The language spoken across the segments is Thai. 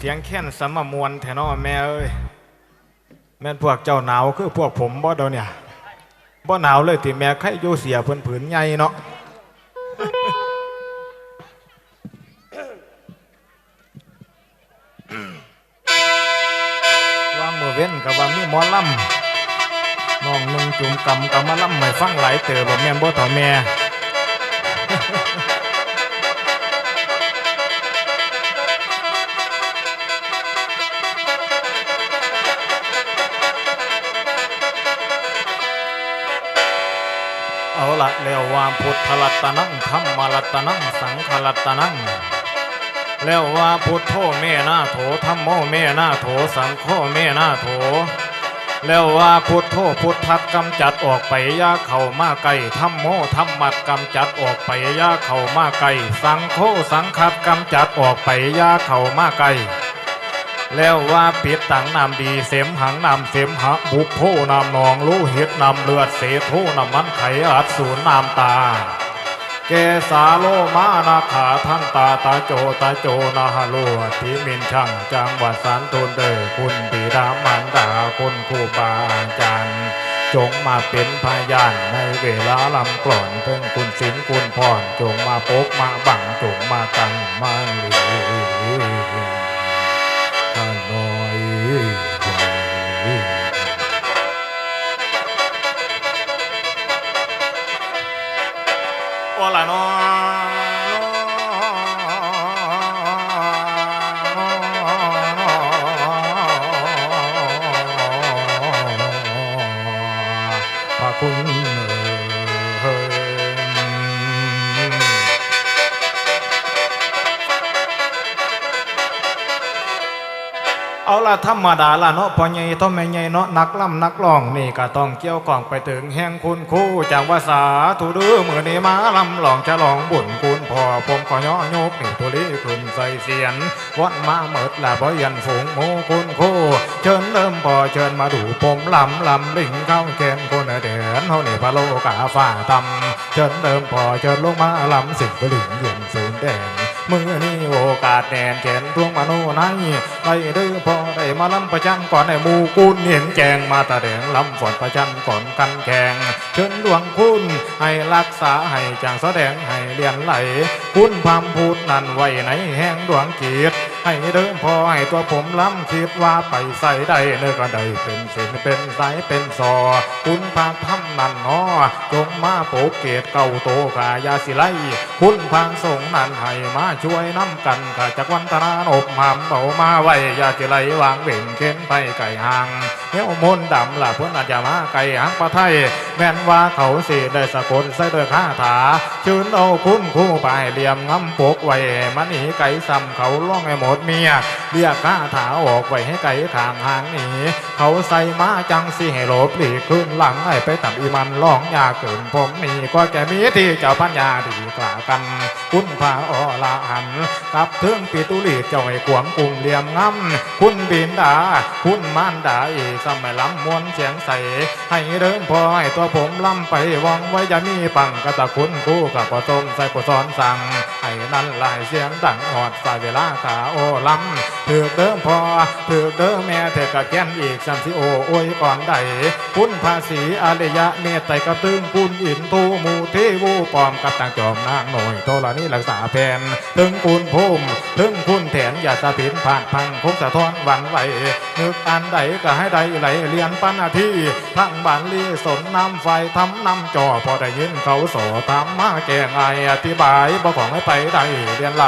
เสียงแค้นสมมวนแทนอแม่เอ้ยแม่นพวกเจ้าหนาวคือพวกผมบ่เดยวเนี่ยบ่หนาวเลยที่แม่ไข่อยู่เสียเพิ่นผืนใหญ่เนาะว่ามือเว้นกับว่ามีหมอลำน้องนุ่งจุ่มกำกับมาลำไม่ฟังหลายเต๋อบ่แม่บ่เท่าแม่ แล้วว่าพุทธรัตนังธรรมรัตนังสังฆรัตนังแล้วว่าพุทโธเมนาโถธรรมโมเมนาโถสังโฆเมนาโถ แล้วว่าพุทโธพุทธัดกำจัดออกไปอยาเข้ามาไกลธรรมโมธรรมัดกำจัดออกไปอยาเข้ามาไกลสังโฆสังขัดกำจัดออกไปอยาเข้ามาไกล แล้วว่าปิดตังนำดีเสมหังนำเสมหะบุกโพนำนองลูเหิตนำเลือดเสโทนำมันไขอัดสูนนำตา เกสาโลมานาขาท่านตาตาโจตาโจนาฮาโลทิมินช่างจังหวัดสันตุนเดอคุณบิดามารดาคุณครูบาอาจารย์จงมาเป็นพยานในเวลาลำกล่อนเพิ่งคุณศิลคุณพรจงมาปกมาบังจงมากันมาหลีข้าน้ อยไละธรรมดาละเนาะพอใหญ่ต้องแม่ใหญ่เนาะนักล่ำนักร้องนี่ก็ต้องเกี่ยวกล่องไปถึงแห่งคุณครูจังว่าสาธุดือมือนี้มาล่ำหลองจะลองบุญคุณพ่อผมขอย่อยกนี่ตัวลีขึ้นใส่เสียนวัดมาเมิดละบ่ยันฝูงหมูคุณครูเชิญเริ่มพอเชิญมาดูผมลำลำลิงเข้าแกนคนเดือนเฮานี่พะโลกาฟ้าตำเชิญเริ่มพอเชิญลงมาลำสิ่งประลิงเย็นสูนแดง มือนี้โอกาสแดนแขนดวงมโนไนไปดื้อพอได้มาลำประชันก่อนไอ้มูกุนเห็นแจงมาตาแดงลำฝนประชันก่อนกันแข่งเชิญดวงคุณให้รักษาให้จางแสดงให้เลียนไหล คุณพามพูดนั่นไว้ในแห่งดวงกีดให้เดิมพอให้ตัวผมล้ำคิดว่าไปใส่ได้เนื้อก็ได้เป็นเส้นเป็นสายเป็นซอคุณพาทำนั่นนอจงมาโปเกตเก่าโตกายาสิไลคุณพางส่งนั่นให้มาช่วยน้ำกันข้าจากวันตนานอบหามเบามาไว้อยาจะไหลวางเบ่งเข็นไปไก่ห่างเหี้ยวมนดำล่ะเพื่อนอาจจะมาไก่หางปะไทยแม่นว่าเขาสิได้สะกดใส่ด้วยคาถา ชื่นเอาคุณคู่ไปเหลี่ยมงำปกไว้มันหนีไก่ซ้ำเขาล่องให้หมดเมียเรียกคาถาออกไว้ให้ไก่ขางหางหนีเขาใส่มาจังสิให้หลบหลีกขึ้นหลังให้ไปตับอีมันร้องยาเกินผมนี่ก็แกมีที่เจ้าพัญญาดีกว่ากัน คุณพาอลาอันกับเทืองปีตุลีเจ้าไอ้ขวงกลุ่มเหลี่ยมงำคุณบินดา คุณมานดาอีสมัยลำมวนเสียงใส ให้เริ่มพอให้ตัวผมลำไปวังไว้อย่ามีปังกะตะคุณกู้กับปตมใส่ปสอนสั่งให้นั่นลายเสียงดังหอดสายเวลาขาโอลำถือเดิมพอถือเดิมแม่เธอกะแก้นอีกสัมสิโอโอ้ยก่อนใดคุณภาษีอารยะเมตไตกระตึงคุณอินทูมูเทวูปอมกับต่างจอมนางหน่อยโทรนี้รักษาแผนถึงคุณภูมิถึงคุณแถนอย่าสะพินผ่านพังคงสะท้อนหวันไหวนึกอันใดก็ให้ใดไหลเรียนปัญทีทั้งบานลีสนน้ำไฟทำน้ำจอพอได้ยินเขาสทำมาแกงไออธิบายบอกของให้ไปไหนเรียนไร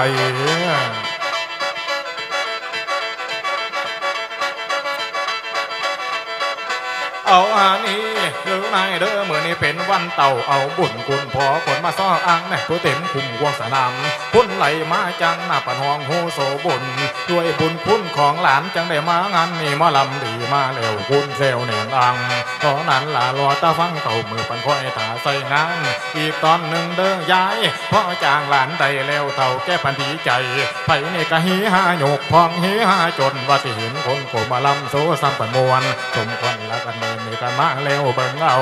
เอาอันนี้ หรือนายเด้อมือนี้เป็นวันเต่าเอาบุญคุณพอคนมาซ้ออังแม่ผู้เต็มคุมวงสนามพุ่นไหลมาจังหน้าปะนองโฮโซบุญด้วยบุญคุณของหลานจังได้มางานนี่มาลำดีมาเร็วคุณเซลเหนียงอังตอนนั้นล่ะรอตาฟังเต่ามือปันคอยตาใส่งานอีกตอนหนึ่งเด้อย้ายพ่อจางหลานใดแล้วเท่าแก้พันธีใจไผนี่ก็ฮีหาโยกพองฮีหาจนว่าสิเห็นคนโกมาลำโซซ้ำปันมวนสมควันละกันเมินนี่กันมาแล้วบิ่งเอา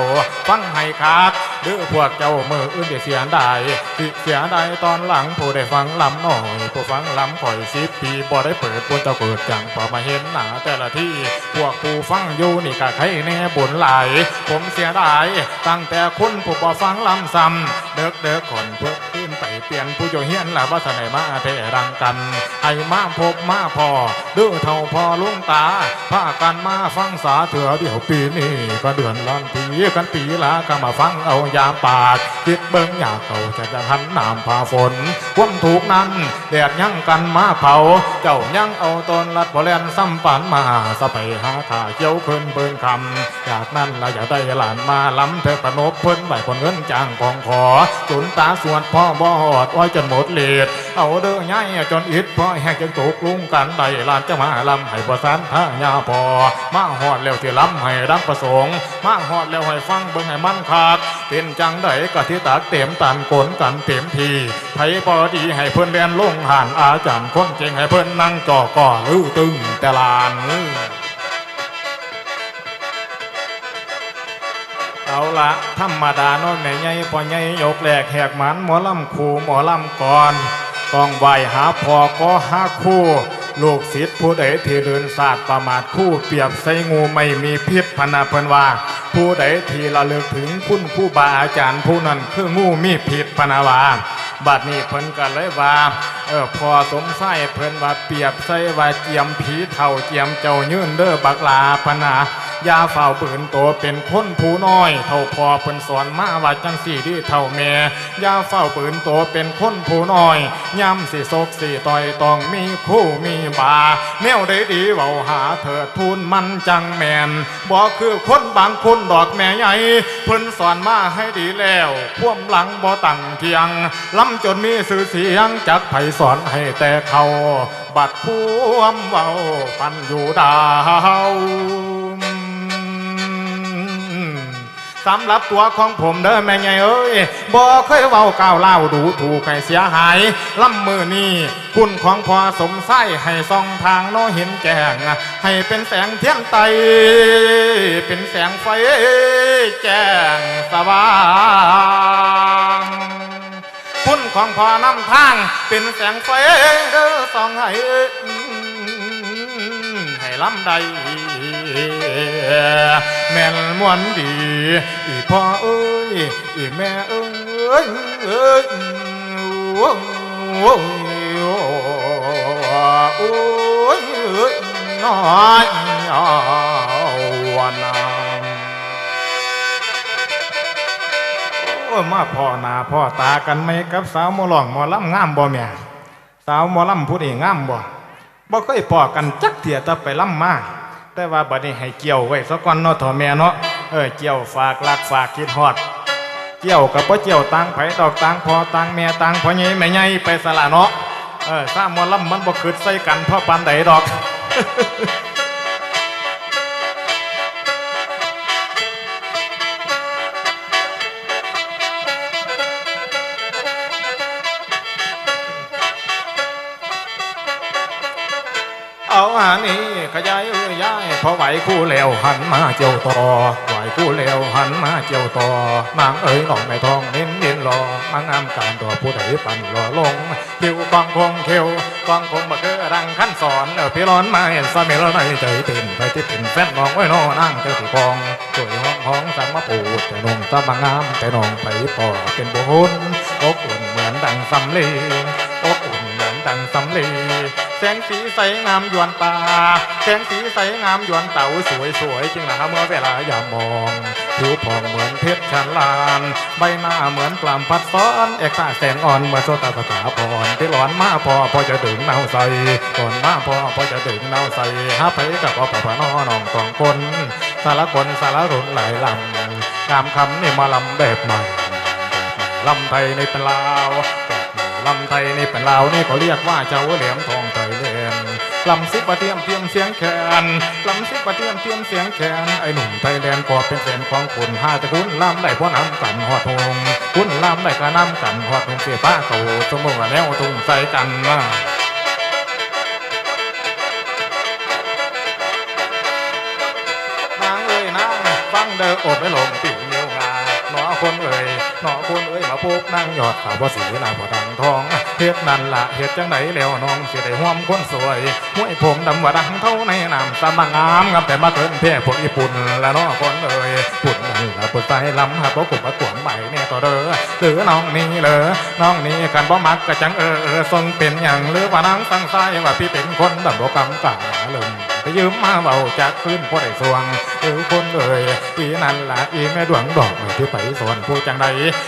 ฟังให้คักหรือพวกเจ้ามืออื่นเดี๋ยวเสียดายสิเสียดายตอนหลังผู้ได้ฟังลำหน่อยผู้ฟังลำข่อยสิบปีบ่ได้เปิดบนจะเปิดจังพอมาเห็นหนาแต่ละที่พวกผู้ฟังอยู่นี่ก็ใครแน่บุญหลาย ผมเสียดาย ตั้งแต่คุณผู้บ่ฟังลำซ้ำเด็กเด็กคนเพื่อ เปลี่ยนผู้โยเฮียนละว่าสนมาเทรังกันให้มาพบมาพอดื้อเท่าพอลุงตาพากันมาฟังสาเถื่อเดี๋ยวปีนี้ก็เดือนล้านปีกันปีละก็มาฟังเอายามปากคิดเบิ่งอยากเขาจะจะทันน้ำพาฝนความถูกนั้นแดดยังกันมาเผา เจ้ายังเอาตนลัดบ่แลนซ้ำปันมาสไปหาขาเกี่ยวขึ้นเบิ่งคำจากนั้นเราอยากได้หลานมาล้ำเธอประนบเพิ่นไหวคนเงินจ้างของขอจุนตาสวดพ่อบอดอ้อยจนหมดเลดเอาเด้อง่ายจนอิดพ่อแหกจนตกลุงกันได้ลานจะมาลำให้ประสานท่าญาพอมาหอดแล้วที่ลำให้รักประสงค์มาหอดแล้วให้ฟังเบิ่งให้มันขาดเป็นจังได้กะที่ตากเต็มตันกลกันเต็มทีไผพอดีให้เพิ่นเรียนลงหันอาจารย์คนเก่งให้เพิ่นนั่งจอก่อลือตึงแต่ลาน เอาละธรรมดาน้นแม่ใหญ่พ่อใหญ่ยกแหลกแหกหมันหมอลำคู่หมอลำก่อน ต้องไหวหาพอก็หาคู่ ลูกศิษย์ผู้ใดที่เดินศาสตร์ประมาทคู่เปรียบใส่งูไม่มีพิษพนาเพิ่นว่า ผู้ใดที่ระลึกถึงคุณผู้บาอาจารย์ผู้นั้นคืองูมีพิษพนาวาบัดนี้เพิ่นก็เลยว่าเออพอสงสัยเพิ่นว่าเปรียบใส่ว่าเจียมผีเท่าเจียมเจ้ายืนเด้อบักลาพนา ยาเฝ้าปืนโตเป็นคนผู้น้อย เท่าพอเพิ่นสอนมาว่าจังสี่ที่เท่าแม่ยาเฝ้าปืนโตเป็นคนผู้น้อยย่ำสิโศกสิต่อยต้องมีคู่มีบาแนวได้ดีเว้าหาเถิดทูนมันจังแมนบ่คือคนบางคนดอกแม่ใหญ่เพิ่นสอนมาให้ดีแล้วพ่วมหลังบ่ตั้งเทียงล้ำจนมีสื่อเสียงจักไผสอนให้แต่เขา บัดพ่วมเว้าปันอยู่ดาว สำหรับตัวของผมเด้อแม่ไงเอ้ยบ่เคยเว้าก้าวเล่าดูถูกให้เสียหายลำมือนี่คุณของพอสมไส้ให้ส่องทางโนเห็นแจ้งให้เป็นแสงเทียนไต เป็นแสงไฟแจ้งสว่างคุณของพอนำทาง เป็นแสงไฟเด้อส่องให้ให้ลำใดแม่นมวนดี อีพ่อเอ้ยอีแม่เอ้ยเอ้ยโอ้ยโอ้ยโอ้ยน้อยวันนาโอ้มาพ่อนาพ่อตากันไหมกับสาวมอลองมอล่ำงามบ่แม่สาวมอล่ำผู้นี้งามบ่บ่เคยพอกันจักเถี่ยต่ไปล่ำมาแต่ว่าบัดนี้ให้เกี่ยวไว้ซะก่อนเนาะถ่อแม่เนาะ เออเกี่ยวฝากรักฝากคิดฮอดเกี่ยวกับบ่เกี่ยวต่างไผดอกต่างพอต่างแม่ต่างพ่อใหญ่แม่ใหญ่ไปสละเนาะเออซ้าหมอลำมันบ่คืดใส่กันเพราะปานใดดอกเอาอันนี้ขยายเอ้ยย้ายพอไหวคู่แล้วหันมาเจียวต่อ ไหวคู่แล้วหันมาเจียวต่อนางเอ๋ยหนองไม่ทองเน้นเน้นรอมางามการต่อผู้ใดปั่นรอลงคิวกองคงเขียวกองคงมาเกอรังขั้นสอนเออพี่ร้อนมาเห็นสมีแล้วในใจเต้นไปที่เป็นแฟนน้องไว้นอนั่งเจ้าที่กองสวยห้องห้องสังมาปูดแต่นงตามางามแต่น้องไปปอเป็นบุญอบอุ่นเหมือนดังสำลีอบอุ่นเหมือนดังสำลี แสงสีใสงามยวนตา แสงสีใสงามยวนเต่าสวยสวยจริงหนาเมื่อเวลายามมองผิวผ่องเหมือนเพชรชันลาน ใบหน้าเหมือนปลามพัดซ้อนเอกตาแสงอ่อนเมื่อโซตาสถาพรที่ร้อนมาพอพอจะดึงเนาใส่ก่อนมาพอพอจะดึงเนาใส่หาไปกับอปะพะนอน้องสองคน สารคนสารรุ่นหลายลำงามคำนี่มาลำแบบใหม่ลำไทยในเป็นลาวลำไทยในเป็นลาวนี่เขาเรียกว่าเจ้าเหลี่ยมทอง ลำซิกปะเทียมเทียมเสียงแคนลำซิกปะเทียมเทียมเสียงแคนไอหนุ่มไทยแลนด์ก็เป็นแฟนของคุณห้าตะคุณลำได้พ่อน้ำกันหอดหงคุณลำได้กระน้ำกันหอดหงเสียป้าโตสมมติว่าแนวทุ่งใส่กันนะนางเอ้ยนางฟังเด้อโอบไม่ลงปิ่ง คนเอ่ยหนอคนเอ่ยมาปุ๊บนั่งยอดสาวสีหน้าบ่ดังทองเฮ็ดนั่นละเฮ็ดจังไหนแล้วน้องสิได้ห่วมคนสวยห้วยผมดำว่าดังเท่าในน้ำสามงามงามแต่มาเกินเพ่พวกญี่ปุ่นและน้อคนเอ่ยปุ่นนั่นละปุ่นไปลำหาพวกกลุ่มมากวงใบเนี่ยต่อเด้อหรือน้องนี่เลยน้องนี่กันบ่มักก็จังเออเออทรงเป็นอย่างหรือว่านังตั้งใจว่าพี่เป็นคนดำบ่กำกาเลิม ยืมมาเบาจากขึ้นพ่อได้สวงหรือคนเอ่ยปีนั้นละอีแม่ดวงดอกไม่ที่ไปสอนผู้จังใด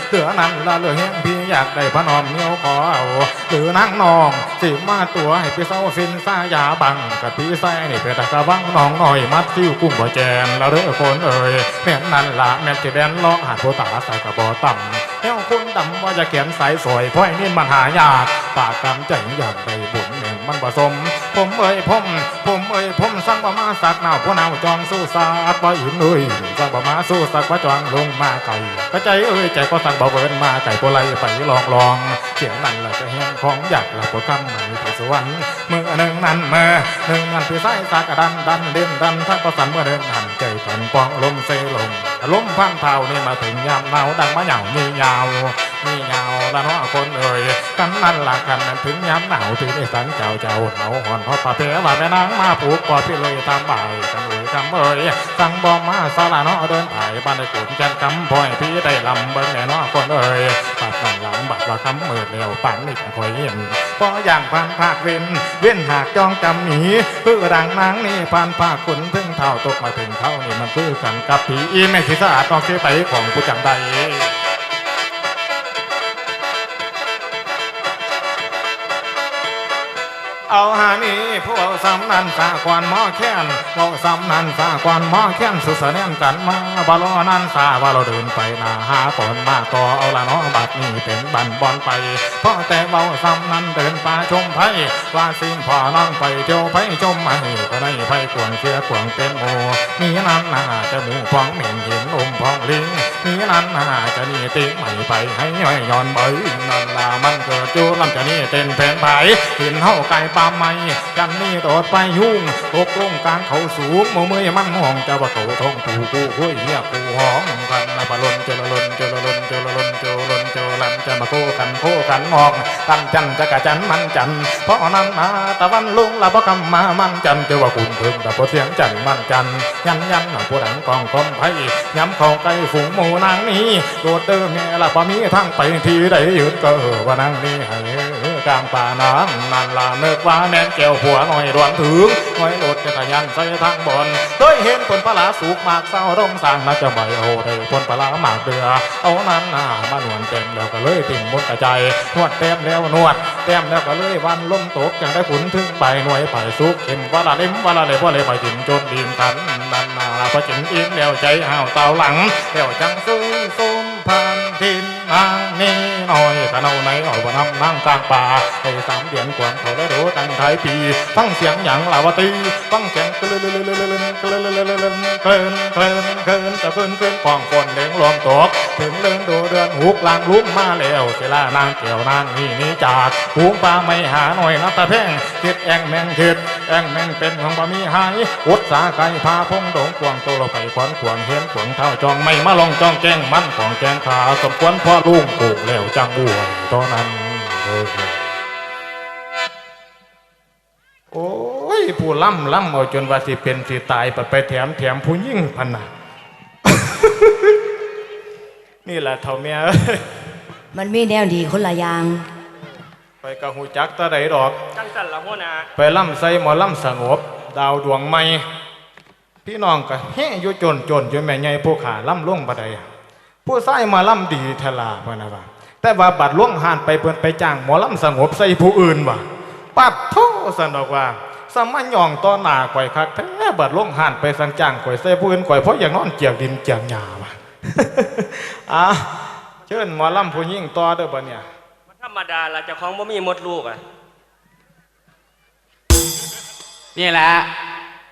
เหลือนั้นละเหลือเฮงพี่อยากได้พระนอมเนียวขอเอาหรือนั่งนองสิมาตัวให้พี่เศร้าสินสายาบังกับพี่ใส่นี่เป็นตะกะบังน้องหน่อยมัดซิ้วกุ้งบ่แจนละเด้อคนเอ่ยแม่นนั้นละแม่จะแดนลาะหาดโพตาใส่กระบอต่ำแล้วคุณดำว่าจะเขียนสายสวยเพราะไอ้นี่มันหายากปากกำใจอยากได้บุญแม่งมันผสมผมเอ่ยผม ผมเอ่ยผมสั่งบะมาสักหนาวผู้หนาวจองสู้สากบ่อื่นเอ่ยสั่งบะมาสู้สักบ่าจองลงมาไก่กระใจเอ่ยใจก็สั่งบ่เวินมาไก่โปไลไปลองลองเสียงนั่นแหละจะแห้งของอยากหลับบ่คำมันไปสวรรค์เมื่อหนึ่งนั้นเมื่อหนึ่งนั้นพี่สายสากดันดันเด่นดันท่านประสันเมื่อเดินหันใจกันปองลมเซลงลมพันเผานี่มาถึงยามหนาวดังมะเหยามียาวมีเงาละเนาะคนเอ่ยกันนั่นละกันนั้นถึงย้ำหนาวถึงได้สันเจ้าเจ้าเหนาหอนเพราป่าเปว่าแม่นางมาผูกกอดพี่เลยตามบ่ายกันเอ่ยคำเอ่ยสั่งบอมมาสาละเนาะเดินถ่ายบ้านในกุนจันคำพ่อยพี่ได้ลำเบิ่งแน่นาะคนเอ่ยปากนั่งหลังบัดว่าคำเมื่อแล้วปันนี่คอยเห็นพออย่างพันภาคเว้นเว้นหากจองจำหนีเพื่อดังนางนี่พันภาคขุนถึงเท่าตกมาถึงเท่านี่มันคือกันกับผีอีแม่สิสะอาดต้องเสียไปของผู้จังใด เอาหานี่ ผู้สำนันสาควันหมอแค้นเอาสำนันสาควันหมอแค้นสุดเสน่นกันมาบาลอนันสาว่าเราเดินไปหนาหาก่อนมาต่อเอาละเนาะบัดนี้เป็นบันบอนไปเพราะแต่เบาสำนันเดินป่าชมไผ่ว่าสิ่งพ่อน้องไปเที่ยวไผ่ชมมาให้ก็ได้ไผ่กวงเชื่อกวงเป็นโมมีนั้นน่าจะหมูพองเหม็นเห็นอมพองลิงมีนั้นน่าจะนี่ติ๊กใหม่ไปให้ย่อยย้อนเบยนั่นละมันเกิดจูลำจะนี่เต้นแผ่นไผ่หินเฮาไก่ปลาไม่ันนี่โดดไปยุ่งตกลงกลางเขาสูงมือมือมันมองจะว่าเขาทองถูกูห้ยเฮียกูห้องกันนะปะลนเจรลนเจรลนเจรลนเจรลนเจรลันจะมาโคกันโคกันงอกตั้งจันจะกะจันมันจันเพราะนั้นมาตะวันลุงละพะกำมามันจันเจาว่าคุณเพิ่งแต่พอเสียงจันมันจันยันยันหนังผู้ดังกองคอมไพ่ย้ำข้าใกล้ฝูงหมูนางนี้โดดเดิมแม่ละพอมีทางไปที่ใดยืนก็ว่านางนี้ให้ กลางป่าน้ำนั่นล่ะนึกว่าแม่นแก้วผัวหน่อยรวนถึงหน่อยรถจักรยานใส่ทางบนเคยเห็นคนปลาสูกมากเศร้าร่มสางน่าจะใบโอ้ได้คนปลาหมากเดือเอานั้นหน้ามาหนวนเต็มแล้วก็เลยติ่งมดกระจายนวดเต็มแล้วนวดเต็มแล้วก็เลยวันล้มตกจังได้ขุนถึงไปหน่วยไผ่สุกเข็มว่าละเล่มว่าละเลยว่าเลยไปจิ้มจนดินขันนั่นน่ะพอจิ้มอิ่มแล้วใจอ้าวเต่าหลังแล้วจังซื้อส้ น้อยขนเอาไหน่อาบ่น้ำนั่งกลางป่าให้สามเดียนกว่าเขาได้รู้ตั้งท้ายปีฟังเสียงหยังลาวตีฟังเสียงกลืนกลืนกลืนกลืนกลืนกลืนกลืนกลืนกลืนกลืนกลืนกลืนกลืนกลืนกลืนเลี้ยงรวมตกถึงเรื่องดูเดือนหุกลางลุ้มมาแล้วเสลานางเกี่ยวนางนี่นี่จากหูปลาไม่หาหน่อยนัตตะเพ่งคิดแองแมงคิดแองแมงเป็นของบะมีหายอุดสาไก่พาพงดงกวางโตเราไปขวัญขวางเห็นขวางเท้าจองไม่มาลองจองแกงมันของแกงขาสมควรพ่อลุงปลูกแล้วจังอ้วตอนนั้นเออโอ้ย ผู้ล่ำล่ำเอาจนว่าสิเป็นสิตายไปไปแถมแถมผู้ยิ่งพนนะ นี่แหละเท่าเมียเอ้ยมันมีแนวดีคนละอย่าง ไปกะหูจักตะไดดอกจังสันละหัวหน้าไปล่ำใส่หมอล่ำสงบ ดาวดวงใหม่พี่น้องก็แห่อยู่จนจนอยู่แม่ใหญ่ผู้ขาล่ำล่วงบัดใดผู้ใส่มาล่ำดีทลาพะนะว่าแต่ว่าบัดล่วงหานไปเพิ่นไปจ้างหมอล่ำสงบใส่ผู้อื่นว่ะปัดโทสันดอกว่าสมัยย่องต่อหน้าข่อยคักแท้บัดล่วงหานไปสั่งจ้างข่อยใส่ผู้อื่นข่อยเพราะอย่างนอนเกี่ยวดินเกี่ยวหญ้าว่ะ อะเชิญหมอล่ำผู้ยิ่งต่อเด้อบัดเนี่ยมันธรรมดาละเจ้าของบ่มีมดลูกอะนี่แหละ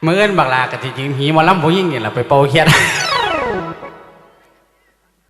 มื่อนบักลากะที่จริงหีหมอลำผู้ยิ่งนี่แหละไปเป่าเขียด